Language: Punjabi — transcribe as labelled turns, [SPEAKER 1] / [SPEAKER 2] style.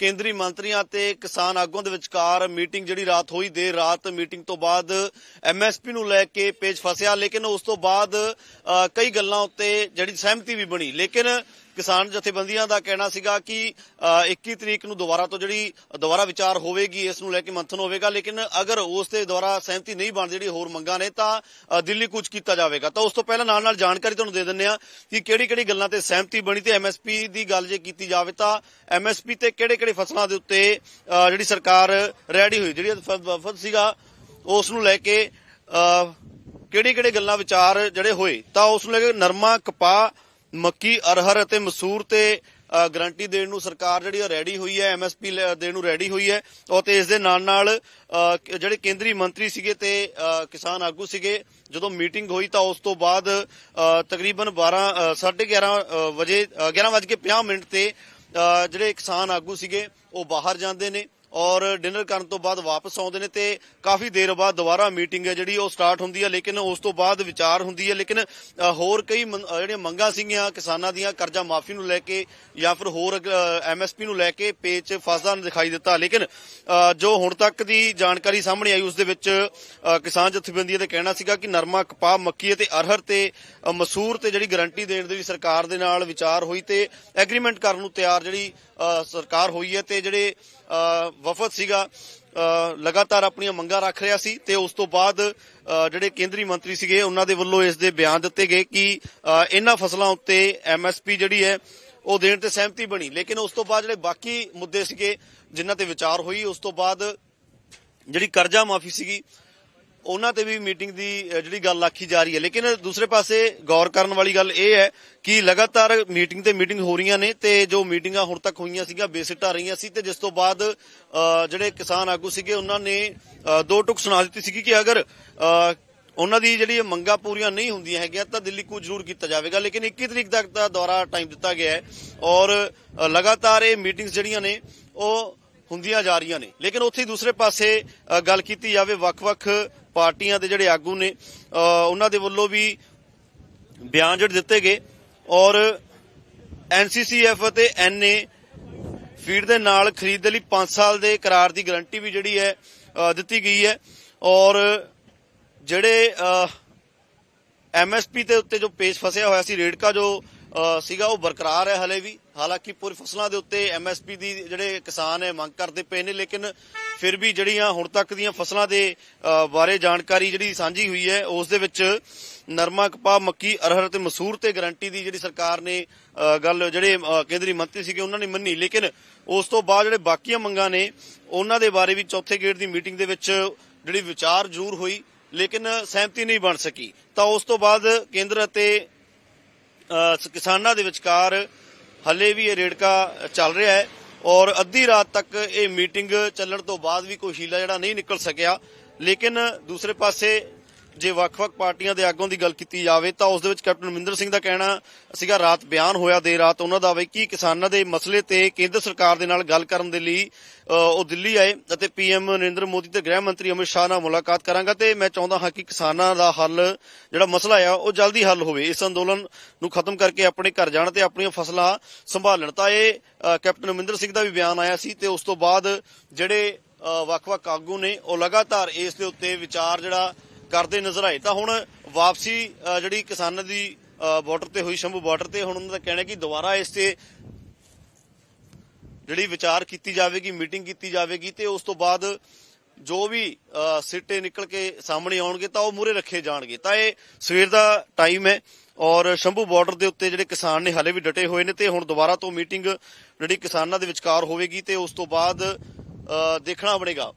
[SPEAKER 1] ਕੇਂਦਰੀ ਮੰਤਰੀਆਂ ਤੇ ਕਿਸਾਨ ਆਗੂਆਂ ਦੇ ਵਿਚਕਾਰ ਮੀਟਿੰਗ ਜਿਹੜੀ ਰਾਤ ਹੋਈ ਦੇ ਰਾਤ ਮੀਟਿੰਗ ਤੋਂ ਬਾਅਦ ਐਮਐਸਪੀ ਨੂੰ ਲੈ ਕੇ ਪੇਚ ਫਸਿਆ। ਲੇਕਿਨ ਉਸ ਤੋਂ ਬਾਅਦ ਕਈ ਗੱਲਾਂ ਉੱਤੇ ਜਿਹੜੀ ਸਹਿਮਤੀ ਵੀ ਬਣੀ। ਲੇਕਿਨ ਕਿਸਾਨ ਜਥੇਬੰਦੀਆਂ ਦਾ ਕਹਿਣਾ ਸੀਗਾ ਕਿ ਅ, 21 ਤਰੀਕ ਨੂੰ ਦੁਬਾਰਾ ਤੋਂ ਜਿਹੜੀ ਦੁਬਾਰਾ ਵਿਚਾਰ ਹੋਵੇਗੀ ਇਸ ਨੂੰ ਲੈ ਕੇ ਮੰਥਨ ਹੋਵੇਗਾ ਲੇਕਿਨ ਅਗਰ ਉਸ ਤੇ ਦੁਬਾਰਾ ਸਹਿਮਤੀ ਨਹੀਂ ਬਣ ਜਿਹੜੀ ਹੋਰ ਮੰਗਾਂ ਨੇ ਤਾਂ ਦਿੱਲੀ ਕੂਚ ਕੀਤਾ ਜਾਵੇਗਾ। ਤਾਂ ਉਸ ਤੋਂ ਪਹਿਲਾਂ ਨਾਲ ਨਾਲ ਜਾਣਕਾਰੀ ਤੁਹਾਨੂੰ ਦੇ ਦਿੰਦੇ ਆ ਕਿ ਕਿਹੜੀ ਕਿਹੜੀ ਗੱਲਾਂ ਤੇ ਸਹਿਮਤੀ ਬਣੀ ਤੇ ਐਮਐਸਪੀ ਦੀ ਗੱਲ ਜੇ ਕੀਤੀ ਜਾਵੇ ਤਾਂ ਐਮਐਸਪੀ ਤੇ ਕਿਹੜੇ ਕਿਹੜੇ ਫਸਲਾਂ ਦੇ ਉੱਤੇ ਜਿਹੜੀ ਸਰਕਾਰ ਰੈਡੀ ਹੋਈ ਜਿਹੜੀ ਵਫਦ ਵਫਦ ਸੀਗਾ ਉਸ ਨੂੰ ਲੈ ਕੇ ਕਿਹੜੀ ਕਿਹੜੇ ਗੱਲਾਂ ਵਿਚਾਰ ਜਿਹੜੇ ਹੋਏ ਤਾਂ ਉਸ ਨੂੰ ਲੈ ਕੇ ਨਰਮਾ ਕਪਾਹ ਮੱਕੀ ਅਰਹਰ ਅਤੇ ਮਸੂਰ ਤੇ ਗਰੰਟੀ ਦੇਣ ਨੂੰ ਸਰਕਾਰ ਜਿਹੜੀ ਰੈਡੀ ਹੋਈ ਹੈ ਐਮਐਸਪੀ ਦੇਣ ਨੂੰ ਰੈਡੀ ਹੋਈ ਹੈ। ਔਰ ਤੇ ਇਸ ਦੇ ਨਾਲ ਨਾਲ ਜਿਹੜੇ ਕੇਂਦਰੀ ਮੰਤਰੀ ਸੀਗੇ ਤੇ ਕਿਸਾਨ ਆਗੂ ਸੀਗੇ ਜਦੋਂ ਮੀਟਿੰਗ ਹੋਈ ਤਾਂ ਉਸ ਤੋਂ ਬਾਅਦ ਤਕਰੀਬਨ 12 ਅ, 11:30 ਵਜੇ 11:50 ਮਿੰਟ ਤੇ ਜਿਹੜੇ ਕਿਸਾਨ ਆਗੂ ਸੀਗੇ ਉਹ ਬਾਹਰ ਜਾਂਦੇ ਨੇ। ਔਰ ਡਿਨਰ ਕਰਨ ਤੋਂ ਬਾਅਦ ਵਾਪਸ ਆਉਂਦੇ ਨੇ ਤੇ ਕਾਫੀ ਦੇਰ ਬਾਅਦ ਦੁਬਾਰਾ ਮੀਟਿੰਗ ਹੈ ਜਿਹੜੀ ਉਹ ਸਟਾਰਟ ਹੁੰਦੀ ਹੈ, ਲੇਕਿਨ ਉਸ ਤੋਂ ਬਾਅਦ ਵਿਚਾਰ ਹੁੰਦੀ ਹੈ, ਲੇਕਿਨ ਹੋਰ ਕਈ ਮੰ- ਜਿਹੜੀਆਂ ਮੰਗਾਂ ਸੀਗੀਆਂ ਕਿਸਾਨਾਂ ਦੀਆਂ, ਕਰਜ਼ਾ ਮਾਫੀ ਨੂੰ ਲੈ ਕੇ ਜਾਂ ਫਿਰ ਹੋਰ ਐਮਐਸਪੀ ਨੂੰ ਲੈ ਕੇ ਪੇਚ ਫਸਦਾ ਦਿਖਾਈ ਦਿੱਤਾ, ਲੇਕਿਨ ਜੋ ਹੁਣ ਤੱਕ ਦੀ ਜਾਣਕਾਰੀ ਸਾਹਮਣੇ ਆਈ ਉਸ ਦੇ ਵਿੱਚ ਕਿਸਾਨ ਜਥੇਬੰਦੀਆਂ ਦਾ ਕਹਿਣਾ ਸੀਗਾ ਕਿ ਨਰਮਾ, ਕਪਾਹ, ਮੱਕੀ ਅਤੇ ਅਰਹਰ ਤੇ ਮਸੂਰ ਤੇ ਜਿਹੜੀ ਗਾਰੰਟੀ ਦੇਣ ਦੇ ਵੀ ਸਰਕਾਰ ਦੇ ਨਾਲ ਵਿਚਾਰ ਹੋਈ ਤੇ ਐਗਰੀਮੈਂਟ ਕਰਨ ਨੂੰ ਤਿਆਰ ਜਿਹੜੀ ਸਰਕਾਰ ਹੋਈ ਹੈ ਤੇ ਜਿਹੜੇ ਵਫਦ ਸੀਗਾ ਲਗਾਤਾਰ ਆਪਣੀਆਂ ਮੰਗਾਂ ਰੱਖ ਰਿਹਾ ਸੀ ਤੇ ਉਸ ਤੋਂ ਬਾਅਦ ਜਿਹੜੇ ਕੇਂਦਰੀ ਮੰਤਰੀ ਸੀਗੇ, ਉਹਨਾਂ ਦੇ ਵੱਲੋਂ ਇਸ ਦੇ ਬਿਆਨ ਦਿੱਤੇ ਗਏ ਕਿ ਇਹਨਾਂ ਫਸਲਾਂ ਉੱਤੇ ਐਮਐਸਪੀ ਜਿਹੜੀ ਹੈ, ਉਹ ਦੇਣ ਤੇ ਸਹਿਮਤੀ ਬਣੀ। ਲੇਕਿਨ ਉਸ ਤੋਂ ਬਾਅਦ ਜਿਹੜੇ ਬਾਕੀ ਮੁੱਦੇ ਸੀਗੇ, ਜਿਨ੍ਹਾਂ ਤੇ ਵਿਚਾਰ ਹੋਈ, ਉਸ ਤੋਂ ਬਾਅਦ ਜਿਹੜੀ ਕਰਜ਼ਾ ਮਾਫੀ ਸੀਗੀ ਉਹਨਾਂ ਤੇ ਵੀ ਮੀਟਿੰਗ ਦੀ ਜਿਹੜੀ ਗੱਲ ਆਖੀ ਜਾ ਰਹੀ ਹੈ। ਲੇਕਿਨ ਦੂਸਰੇ ਪਾਸੇ ਗੌਰ ਕਰਨ ਵਾਲੀ ਗੱਲ ਇਹ ਹੈ ਕਿ ਲਗਾਤਾਰ ਮੀਟਿੰਗ ਤੇ ਮੀਟਿੰਗ ਹੋ ਰਹੀਆਂ ਨੇ ਤੇ ਜੋ ਮੀਟਿੰਗਾਂ ਹੁਣ ਤੱਕ ਹੋਈਆਂ ਸੀਗੀਆਂ, ਬੇਸਿੱਟਾ ਰਹੀਆਂ ਸੀ ਤੇ ਜਿਸ ਤੋਂ ਬਾਅਦ ਜਿਹੜੇ ਕਿਸਾਨ ਆਗੂ ਸੀਗੇ, ਉਹਨਾਂ ਨੇ ਦੋ ਟੁਕ ਸੁਣਾ ਦਿੱਤੀ ਸੀਗੀ ਕਿ ਅਗਰ ਉਹਨਾਂ ਦੀ ਜਿਹੜੀ ਮੰਗਾਂ ਪੂਰੀਆਂ ਨਹੀਂ ਹੁੰਦੀਆਂ ਹੈਗੀਆਂ ਤਾਂ ਦਿੱਲੀ ਕੂਚ ਜ਼ਰੂਰ ਕੀਤਾ ਜਾਵੇਗਾ। ਲੇਕਿਨ 21 ਤਰੀਕ ਤੱਕ ਦਾ ਦੌਰਾ ਟਾਈਮ ਦਿੱਤਾ ਗਿਆ ਹੈ ਔਰ ਲਗਾਤਾਰ ਇਹ ਮੀਟਿੰਗਸ ਜਿਹੜੀਆਂ ਨੇ, ਉਹ ਹੁੰਦੀਆਂ ਜਾ ਰਹੀਆਂ ਨੇ। ਲੇਕਿਨ ਉੱਥੇ ਹੀ ਦੂਸਰੇ ਪਾਸੇ ਗੱਲ ਕੀਤੀ ਜਾਵੇ, ਵੱਖ-ਵੱਖ ਪਾਰਟੀਆਂ ਦੇ ਜਿਹੜੇ ਆਗੂ ਨੇ ਉਹਨਾਂ ਦੇ ਵੱਲੋਂ ਵੀ ਬਿਆਨ ਜਿਹੜੇ ਦਿੱਤੇ ਗਏ ਔਰ ਐਨਸੀਸੀਐਫ ਅਤੇ ਐਨਏ ਫੀਡ ਦੇ ਨਾਲ ਖਰੀਦ ਦੇ ਲਈ 5 ਸਾਲ ਦੇ ਕਰਾਰ ਦੀ ਗਾਰੰਟੀ ਵੀ ਜਿਹੜੀ ਹੈ ਦਿੱਤੀ ਗਈ ਹੈ ਔਰ ਜਿਹੜੇ ਐਮਐਸਪੀ ਦੇ ਉੱਤੇ ਜੋ ਪੇਚ ਫਸਿਆ ਹੋਇਆ ਸੀ, ਰੇੜਕਾ ਜੋ ਸੀਗਾ ਉਹ ਬਰਕਰਾਰ ਹੈ ਹਲੇ ਵੀ। ਹਾਲਾਂਕਿ ਪੂਰੀ ਫਸਲਾਂ ਦੇ ਉੱਤੇ ਐਮਐਸਪੀ ਦੀ ਜਿਹੜੇ ਕਿਸਾਨ ਹੈ, ਮੰਗ ਕਰਦੇ ਪਏ ਨੇ, ਲੇਕਿਨ ਫਿਰ ਵੀ ਜਿਹੜੀਆਂ ਹੁਣ ਤੱਕ ਦੀਆਂ ਫਸਲਾਂ ਦੇ ਬਾਰੇ ਜਾਣਕਾਰੀ ਜਿਹੜੀ ਸਾਂਝੀ ਹੋਈ ਹੈ, ਉਸ ਦੇ ਵਿੱਚ ਨਰਮਾ ਕਪਾਹ, ਮੱਕੀ, ਅਰਹਰ ਤੇ ਮਸੂਰ ਤੇ ਗਾਰੰਟੀ ਦੀ ਜਿਹੜੀ ਸਰਕਾਰ ਨੇ ਗੱਲ ਜਿਹੜੇ ਕੇਂਦਰੀ ਮੰਤਰੀ ਸੀਗੇ, ਉਹਨਾਂ ਨੇ ਮੰਨੀ। ਲੇਕਿਨ ਉਸ ਤੋਂ ਬਾਅਦ ਜਿਹੜੇ ਬਾਕੀਆਂ ਮੰਗਾਂ ਨੇ, ਉਹਨਾਂ ਦੇ ਬਾਰੇ ਵੀ ਚੌਥੇ ਗੇੜ ਦੀ ਮੀਟਿੰਗ ਦੇ ਵਿੱਚ ਜਿਹੜੀ ਵਿਚਾਰ ਜ਼ਰੂਰ ਹੋਈ, ਲੇਕਿਨ ਸਹਿਮਤੀ ਨਹੀਂ ਬਣ ਸਕੀ। ਤਾਂ ਉਸ ਤੋਂ ਬਾਅਦ ਕੇਂਦਰ ਅਤੇ ਕਿਸਾਨਾਂ ਦੇ ਵਿਚਕਾਰ ਹੱਲੇ ਵੀ ਇਹ ਰੇੜਕਾ ਚੱਲ ਰਿਹਾ ਹੈ ਔਰ ਅੱਧੀ ਰਾਤ ਤੱਕ ਇਹ ਮੀਟਿੰਗ ਚੱਲਣ ਤੋਂ ਬਾਅਦ ਵੀ ਕੋਈ ਹੀਲਾ ਜਿਹੜਾ ਨਹੀਂ ਨਿਕਲ ਸਕਿਆ। ਲੇਕਿਨ ਦੂਸਰੇ ਪਾਸੇ ਜੇ ਵੱਖ-ਵੱਖ ਪਾਰਟੀਆਂ ਦੇ ਆਗੂਆਂ ਦੀ ਗੱਲ ਕੀਤੀ ਜਾਵੇ ਤਾਂ ਉਸ ਦੇ ਵਿੱਚ ਕੈਪਟਨ ਅਮਰਿੰਦਰ ਸਿੰਘ ਦਾ ਕਹਿਣਾ ਸੀਗਾ, ਰਾਤ ਬਿਆਨ ਹੋਇਆ ਦੇ ਰਾਤ ਉਹਨਾਂ ਦਾ ਵੀ ਕਿ ਕਿਸਾਨਾਂ ਦੇ ਮਸਲੇ ਤੇ ਕੇਂਦਰ ਸਰਕਾਰ ਦੇ ਨਾਲ ਗੱਲ ਕਰਨ ਦੇ ਲਈ ਉਹ ਦਿੱਲੀ ਆਏ ਅਤੇ ਪੀਐਮ ਨਰਿੰਦਰ ਮੋਦੀ ਤੇ ਗ੍ਰਹਿ ਮੰਤਰੀ ਅਮਿਤ ਸ਼ਾਹ ਨਾਲ ਮੁਲਾਕਾਤ ਕਰਾਂਗਾ ਤੇ ਮੈਂ ਚਾਹੁੰਦਾ ਹਾਂ ਕਿ ਕਿਸਾਨਾਂ ਦਾ ਹੱਲ ਜਿਹੜਾ ਮਸਲਾ ਆ, ਉਹ ਜਲਦੀ ਹੱਲ ਹੋਵੇ। ਇਸ ਅੰਦੋਲਨ ਨੂੰ ਖਤਮ ਕਰਕੇ ਆਪਣੇ ਘਰ ਜਾਣ ਤੇ ਆਪਣੀਆਂ ਫਸਲਾਂ ਸੰਭਾਲਣ ਤਾਂ ਇਹ ਕੈਪਟਨ ਅਮਰਿੰਦਰ ਸਿੰਘ ਦਾ ਵੀ ਬਿਆਨ ਆਇਆ ਸੀ ਤੇ ਉਸ ਤੋਂ ਬਾਅਦ ਜਿਹੜੇ ਵੱਖ-ਵੱਖ ਆਗੂ ਨੇ, ਉਹ ਲਗਾਤਾਰ ਇਸ ਦੇ ਉੱਤੇ ਵਿਚਾਰ ਜਿਹੜਾ ਕਰਦੇ ਨਜ਼ਰ ਆਏ, ਤਾਂ ਹੁਣ ਵਾਪਸੀ ਜਿਹੜੀ ਕਿਸਾਨਾਂ ਦੀ ਬਾਰਡਰ ਤੇ ਹੋਈ ਸ਼ੰਭੂ ਬਾਰਡਰ ਤੇ, ਹੁਣ ਉਹਨਾਂ ਦਾ ਕਹਿਣਾ ਕਿ ਦੁਬਾਰਾ ਇਸ ਤੇ ਜਿਹੜੀ ਵਿਚਾਰ ਕੀਤੀ ਜਾਵੇਗੀ ਮੀਟਿੰਗ ਕੀਤੀ ਜਾਵੇਗੀ, ਤੇ ਉਸ ਤੋਂ ਬਾਅਦ ਜੋ ਵੀ ਸਿੱਟੇ ਨਿਕਲ ਕੇ ਸਾਹਮਣੇ ਆਉਣਗੇ, ਤਾਂ ਉਹ ਮੂਰੇ ਰੱਖੇ ਜਾਣਗੇ। ਤਾਂ ਇਹ ਸਵੇਰ ਦਾ ਟਾਈਮ ਹੈ ਔਰ ਸ਼ੰਭੂ ਬਾਰਡਰ ਦੇ ਉੱਤੇ ਜਿਹੜੇ ਕਿਸਾਨ ਨੇ ਹਲੇ ਵੀ ਡਟੇ ਹੋਏ ਨੇ, ਤੇ ਹੁਣ ਦੁਬਾਰਾ ਤੋਂ ਮੀਟਿੰਗ ਜਿਹੜੀ ਕਿਸਾਨਾਂ ਦੇ ਵਿਚਕਾਰ ਹੋਵੇਗੀ, ਤੇ ਉਸ ਤੋਂ ਬਾਅਦ ਦੇਖਣਾ ਬਣੇਗਾ।